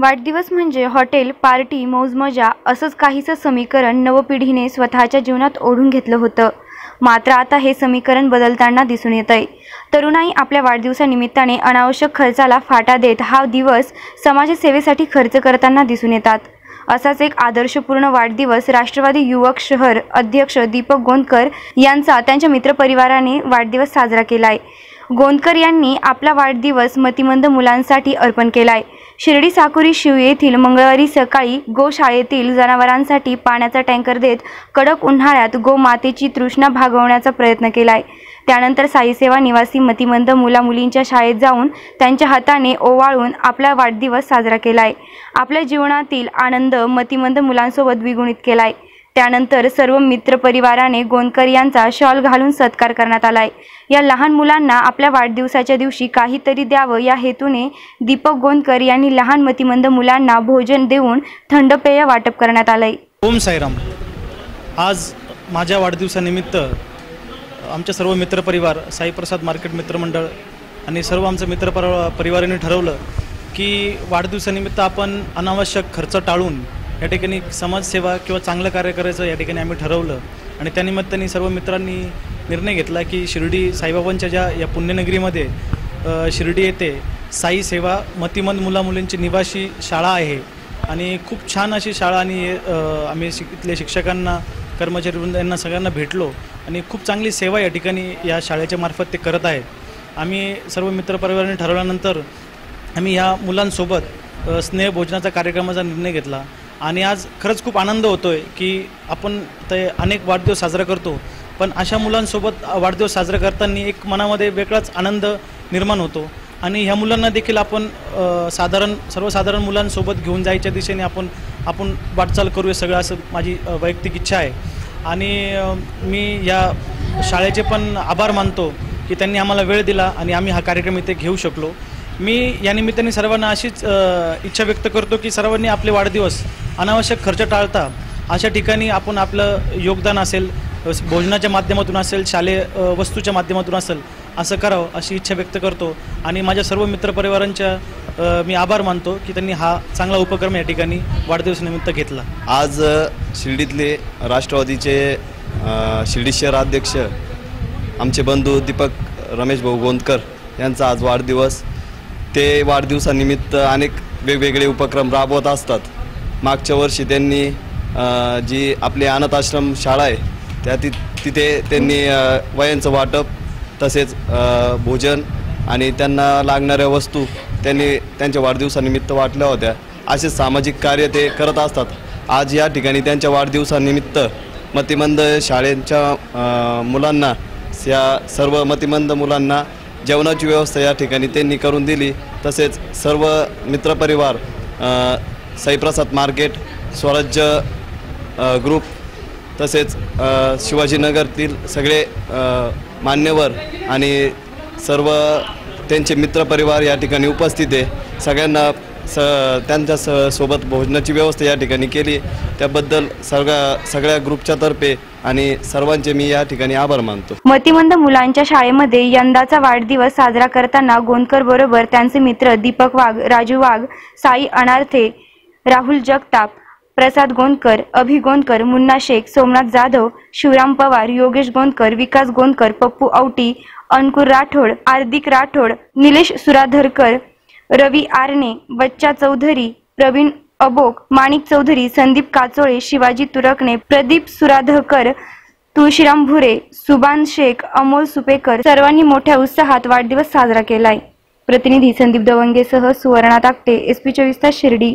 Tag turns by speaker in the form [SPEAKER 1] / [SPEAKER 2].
[SPEAKER 1] वाढदिवस म्हणजे hotel party मौजमजा असंच काहीसं समीकरण नवपिढीने स्वतःच्या जीवनात ओढून घेतलं होतं. मात्र आता हे समीकरण बदलताना दिसून येत आहे तरुणाई आपल्या वाढदिवसानिमित्ताने अनावश्यक खर्चाला फाटा देत हा दिवस समाजसेवेसाठी खर्च करताना दिसून येतात. असाच एक आदर्शपूर्ण वाढदिवस राष्ट्रवादी युवक शहर अध्यक्ष दीपक गोंदकर यांचा त्यांच्या मित्रपरिवाराने वाढदिवस साजरा केला आहे गोंदकर यांनी आपला वाढदिवस मतिमंद मुलांसाठी अर्पण केला आहे शिर्डी साकुरी शिव येथील मंगळवारी सकाळी गोशाळेतील जनावरांसाठी पाण्याचा टँकर देत कडक उन्हाळ्यात गोमातेची तृष्णा भागवण्याचा प्रयत्न केलाय. त्यानंतर साईसेवा निवासी मतिमंद मुला मुलींच्या शाळेत जाऊन त्यांच्या हाताने ओवाळून आपला वाढदिवस साजरा केलाय. आपल्या जीवनातील आनंद मतिमंद मुलांसोबत द्विगुणित केलाय. त्यानंतर सर्व मित्रपरिवाराने गोंदकर यांचा शॉल घालून सत्कार करण्यात आलाय. या लहान मुलांना आपल्या वाढदिवसाच्या दिवशी काहीतरी द्यावं या हेतूने दीपक गोंदकर यांनी लहान मतिमंद मुलांना भोजन देऊन थंड पेय वाटप करण्यात आलंय.
[SPEAKER 2] ओम साईराम. आज माझ्या वाढदिवसानिमित्त आमच्या सर्व मित्रपरिवार साईप्रसाद मार्केट मित्रमंडळ आणि सर्व आमचं मित्रपर परिवाराने ठरवलं की वाढदिवसानिमित्त आपण अनावश्यक खर्च टाळून या ठिकाणी समाजसेवा किंवा चांगलं कार्य करायचं या ठिकाणी आम्ही ठरवलं. आणि त्यानिमित्ताने सर्व मित्रांनी निर्णय घेतला की शिर्डी साईबाबांच्या ज्या या पुण्यनगरीमध्ये शिर्डी येथे साई सेवा मतिमंद मुलामुलींची निवासी शाळा आहे. आणि खूप छान अशी शाळा आणि आम्ही शिक इथल्या शिक्षकांना कर्मचारी वृंद यांना सगळ्यांना भेटलो. आणि खूप चांगली सेवा या ठिकाणी या शाळेच्या मार्फत ते करत आहेत. आम्ही सर्व मित्रपरिवाराने ठरवल्यानंतर आम्ही ह्या मुलांसोबत स्नेहभोजनाचा कार्यक्रमाचा निर्णय घेतला. आणि आज खरंच खूप आनंद होतो आहे की आपण ते अनेक वाढदिवस साजरा करतो. पण अशा मुलांसोबत वाढदिवस साजरा करताना एक मनामध्ये वेगळाच आनंद निर्माण होतो. आणि ह्या मुलांना देखील आपण साधारण सर्वसाधारण मुलांसोबत घेऊन जायच्या दिशेने आपण आपण वाटचाल करूया सगळं असं माझी वैयक्तिक इच्छा आहे. आणि मी या शाळेचे पण आभार मानतो की त्यांनी आम्हाला वेळ दिला आणि आम्ही हा कार्यक्रम इथे घेऊ शकलो. मी या निमित्ताने सर्वांना अशीच इच्छा व्यक्त करतो की सर्वांनी आपले वाढदिवस अनावश्यक खर्च टाळता अशा ठिकाणी आपण आपलं योगदान असेल भोजनाच्या माध्यमातून असेल शालेय वस्तूच्या माध्यमातून असेल असं करावं अशी इच्छा व्यक्त करतो. आणि माझ्या सर्व मित्रपरिवारांच्या मी आभार मानतो की त्यांनी हा चांगला उपक्रम या ठिकाणी वाढदिवसानिमित्त घेतला.
[SPEAKER 3] आज शिर्डीतले राष्ट्रवादीचे शिर्डी शहर अध्यक्ष आमचे बंधू दीपक रमेश भाऊ गोंदकर यांचा आज वाढदिवस ते वाढदिवसानिमित्त अनेक वेगवेगळे उपक्रम राबवत असतात. मागच्या वर्षी त्यांनी जी आपली अनाथ आश्रम शाळा आहे त्या ति तिथे त्यांनी वयांचं वाटप तसेच भोजन आणि त्यांना लागणाऱ्या वस्तू त्यांनी त्यांच्या वाढदिवसानिमित्त वाटल्या होत्या. असे सामाजिक कार्य ते करत असतात. आज या ठिकाणी त्यांच्या वाढदिवसानिमित्त मतिमंद शाळेच्या मुलांना या सर्व मतिमंद मुलांना जेवणाची व्यवस्था या ठिकाणी त्यांनी करून दिली. तसेच सर्व मित्रपरिवार साईप्रसाद मार्केट स्वराज्य ग्रुप तसेच शिवाजीनगरतील सगळे मान्यवर आणि सर्व त्यांचे मित्रपरिवार या ठिकाणी उपस्थित आहे. सगळ्यांना स त्यांच्या स सोबत भोजनाची व्यवस्था या ठिकाणी केली. त्याबद्दल सगळ्या सगळ्या ग्रुपच्या तर्फे आणि सर्वांचे मी या ठिकाणी आभार मानतो.
[SPEAKER 1] मतिमंद मुलांच्या शाळेमध्ये यंदाचा वाढदिवस साजरा करताना गोंदकर बरोबर त्यांचे मित्र दीपक वाघ राजू वाघ साई अनार्थे राहुल जगताप प्रसाद गोंदकर अभि गोंदकर मुन्ना शेख सोमनाथ जाधव शिवराम पवार योगेश गोंदकर विकास गोंदकर पप्पू औटी अंकुर राठोड हार्दिक राठोड निलेश सुराधरकर रवी आरणे बच्चा चौधरी प्रवीण अबोक माणिक चौधरी संदीप काचोळे शिवाजी तुरकणे प्रदीप सुराधकर तुळशीराम भुरे सुबान शेख अमोल सुपेकर सर्वांनी मोठ्या उत्साहात वाढदिवस साजरा केलाय. प्रतिनिधी संदीप दवंगेसह सुवर्णा ताकटे एस पी चोवीस तास शिर्डी.